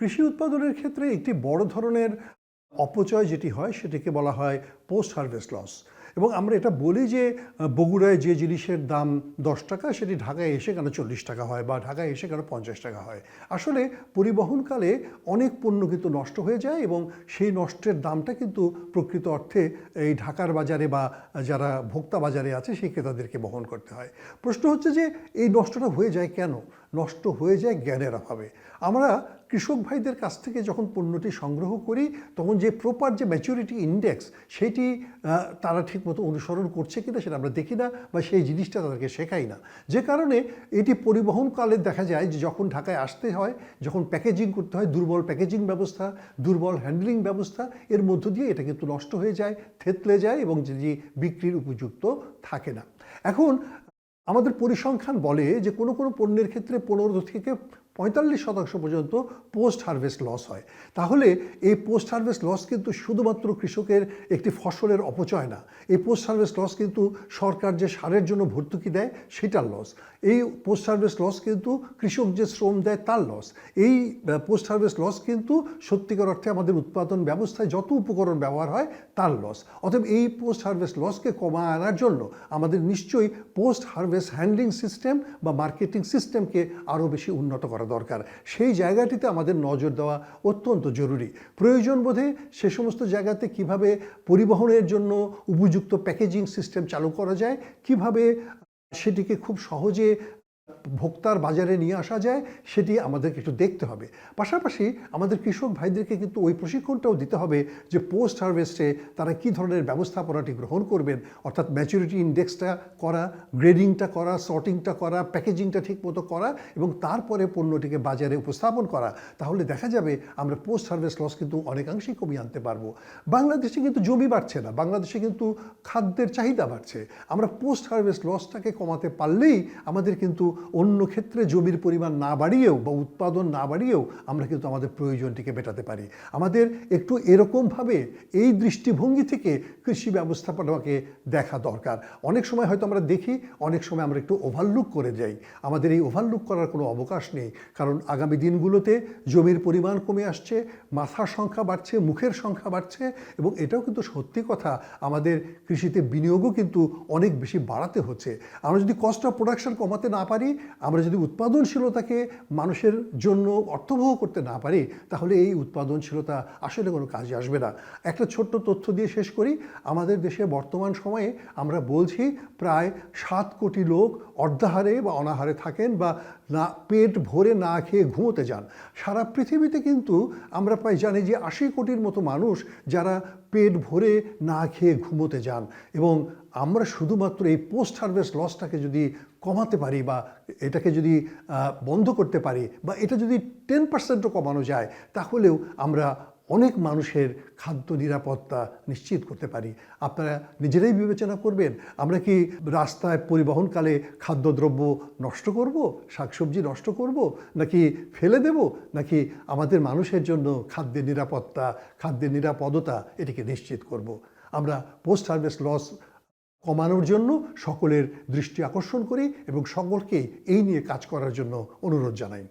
কৃষি উৎপাদনের ক্ষেত্রে একটি বড় ধরনের অপচয় যেটি হয়, সেটিকে বলা হয় পোস্ট হারভেস্ট লস এবং আমরা এটা বলি যে বগুড়ায় যে জিনিসের দাম দশ টাকা, সেটি ঢাকায় এসে কেন চল্লিশ টাকা হয় বা ঢাকায় এসে কেন পঞ্চাশ টাকা হয়? আসলে পরিবহনকালে অনেক পণ্য কিন্তু নষ্ট হয়ে যায় এবং সেই নষ্টের দামটা কিন্তু প্রকৃত অর্থে এই ঢাকার বাজারে বা যারা ভোক্তা বাজারে আছে, সেই ক্রেতাদেরকে বহন করতে হয়। প্রশ্ন হচ্ছে যে, এই নষ্টটা হয়ে যায় কেন? নষ্ট হয়ে যায় জ্ঞানের অভাবে। আমরা কৃষক ভাইদের কাছ থেকে যখন পণ্যটি সংগ্রহ করি, তখন যে প্রপার যে ম্যাচুরিটি ইন্ডেক্স সেটি তারা তারা ঠিকমতো অনুসরণ করছে কিনা সেটা আমরা দেখি না বা সেই জিনিসটা তাদেরকে শেখাই না। যে কারণে এটি পরিবহনকালে দেখা যায় যে যখন ঢাকায় আসতে হয়, যখন প্যাকেজিং করতে হয়, দুর্বল প্যাকেজিং ব্যবস্থা, দুর্বল হ্যান্ডলিং ব্যবস্থা, এর মধ্য দিয়ে এটা কিন্তু নষ্ট হয়ে যায়, থেতলে যায় এবং যেটি বিক্রির উপযুক্ত থাকে না। এখন আমাদের পরিসংখ্যান বলে যে কোনো কোনো পণ্যের ক্ষেত্রে পনেরো থেকে পঁয়তাল্লিশ শতাংশ পর্যন্ত পোস্ট হারভেস্ট লস হয়। তাহলে এই পোস্ট হারভেস্ট লস কিন্তু শুধুমাত্র কৃষকের একটি ফসলের অপচয় না, এই পোস্ট হারভেস্ট লস কিন্তু সরকার যে সারের জন্য ভর্তুকি দেয় সেটার লস এই পোস্ট হারভেস্ট লস কিন্তু কৃষক যে শ্রম দেয় তার লস এই পোস্ট হারভেস্ট লস কিন্তু সত্যিকার অর্থে আমাদের উৎপাদন ব্যবস্থায় যত উপকরণ ব্যবহার হয় তার লস অতএব এই পোস্ট হারভেস্ট লসকে কমায় আনার জন্য আমাদের নিশ্চয়ই পোস্ট হারভেস্ট হ্যান্ডলিং সিস্টেম বা মার্কেটিং সিস্টেমকে আরও বেশি উন্নত করা দরকার। সেই জায়গাটিতে আমাদের নজর দেওয়া অত্যন্ত জরুরি। প্রয়োজন বোধে সে সমস্ত জায়গাতে কীভাবে পরিবহনের জন্য উপযুক্ত প্যাকেজিং সিস্টেম চালু করা যায়, কীভাবে সেটিকে খুব সহজে ভোক্তার বাজারে নিয়ে আসা যায়, সেটি আমাদেরকে একটু দেখতে হবে। পাশাপাশি আমাদের কৃষক ভাইদেরকে কিন্তু ওই প্রশিক্ষণটাও দিতে হবে যে পোস্ট হারভেস্টে তারা কী ধরনের ব্যবস্থাপনাটি গ্রহণ করবেন, অর্থাৎ ম্যাচুরিটি ইন্ডেক্সটা করা গ্রেডিংটা করা সর্টিংটা করা প্যাকেজিংটা ঠিকমতো করা, এবং তারপরে পণ্যটিকে বাজারে উপস্থাপন করা। তাহলে দেখা যাবে আমরা পোস্ট হারভেস্ট লস কিন্তু অনেকাংশেই কমিয়ে আনতে পারব। বাংলাদেশে কিন্তু জমি বাড়ছে না, বাংলাদেশে কিন্তু খাদ্যের চাহিদা বাড়ছে। আমরা পোস্ট হারভেস্ট লসটাকে কমাতে পারলেই আমাদের কিন্তু অন্য ক্ষেত্রে জমির পরিমাণ না বাড়িয়েও বা উৎপাদন না বাড়িয়েও আমরা কিন্তু আমাদের প্রয়োজনটিকে মেটাতে পারি। আমাদের একটু এরকমভাবে এই দৃষ্টিভঙ্গি থেকে কৃষি ব্যবস্থাপনাকে দেখা দরকার। অনেক সময় হয়তো আমরা দেখি, অনেক সময় আমরা একটু ওভারলুক করে যাই। আমাদের এই ওভারলুক করার কোনো অবকাশ নেই। কারণ আগামী দিনগুলোতে জমির পরিমাণ কমে আসছে, মাথার সংখ্যা বাড়ছে, মুখের সংখ্যা বাড়ছে এবং এটাও কিন্তু সত্যি কথা, আমাদের কৃষিতে বিনিয়োগও কিন্তু অনেক বেশি বাড়াতে হচ্ছে। আমরা যদি কস্ট অফ প্রোডাকশন কমাতে না পারি আমরা যদি উৎপাদনশীলতাকে মানুষের জন্য অর্থবহ করতে না পারি, তাহলে এই উৎপাদনশীলতা আসলে কোনো কাজে আসবে না। একটা ছোট্ট তথ্য দিয়ে শেষ করি। আমাদের দেশে বর্তমান সময়ে আমরা বলছি প্রায় সাত কোটি লোক অর্ধাহারে বা অনাহারে থাকেন বা না, পেট ভরে না খেয়ে ঘুমোতে যান। সারা পৃথিবীতে কিন্তু আমরা প্রায় জানি যে আশি কোটির মতো মানুষ যারা পেট ভরে না খেয়ে ঘুমোতে যান। এবং আমরা শুধুমাত্র এই পোস্ট হারভেস্ট লসটাকে যদি কমাতে পারি বা এটাকে যদি বন্ধ করতে পারি বা এটা যদি টেন পার্সেন্টও কমানো যায়, তাহলেও আমরা অনেক মানুষের খাদ্য নিরাপত্তা নিশ্চিত করতে পারি। আপনারা নিজেরাই বিবেচনা করবেন, আমরা কি রাস্তায় পরিবহনকালে খাদ্যদ্রব্য নষ্ট করব, শাকসবজি নষ্ট করব, নাকি ফেলে দেব, নাকি আমাদের মানুষের জন্য খাদ্যের নিরাপত্তা, খাদ্যের নিরাপদতা এটিকে নিশ্চিত করব? আমরা পোস্ট হারভেস্ট লস কমানোর জন্য সকলের দৃষ্টি আকর্ষণ করি এবং সকলকে এই নিয়ে কাজ করার জন্য অনুরোধ জানাই।